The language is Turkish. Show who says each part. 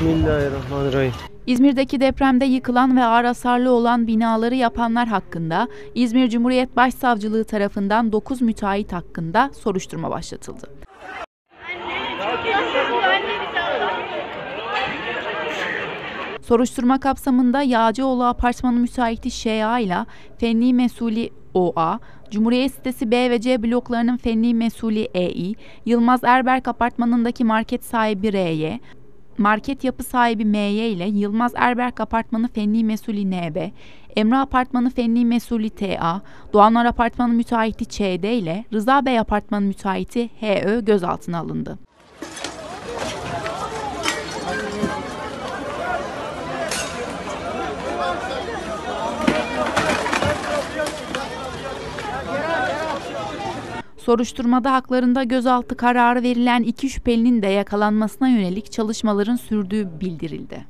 Speaker 1: Bismillahirrahmanirrahim.
Speaker 2: İzmir'deki depremde yıkılan ve ağır hasarlı olan binaları yapanlar hakkında İzmir Cumhuriyet Başsavcılığı tarafından 9 müteahhit hakkında soruşturma başlatıldı. Soruşturma kapsamında Yağcıoğlu Apartmanı müteahhiti ŞA ile Fenli Mesuli OA, Cumhuriyet sitesi B ve C bloklarının fenli mesulü Eİ, Yılmaz Erberk apartmanındaki market sahibi RY, market yapı sahibi MY ile Yılmaz Erberk Apartmanı Fenli Mesulü NB, Emre Apartmanı Fenli Mesulü TA, Doğanlar Apartmanı müteahhiti ÇD ile Rıza Bey Apartmanı müteahhiti HÖ gözaltına alındı. Soruşturmada haklarında gözaltı kararı verilen iki şüphelinin de yakalanmasına yönelik çalışmaların sürdüğü bildirildi.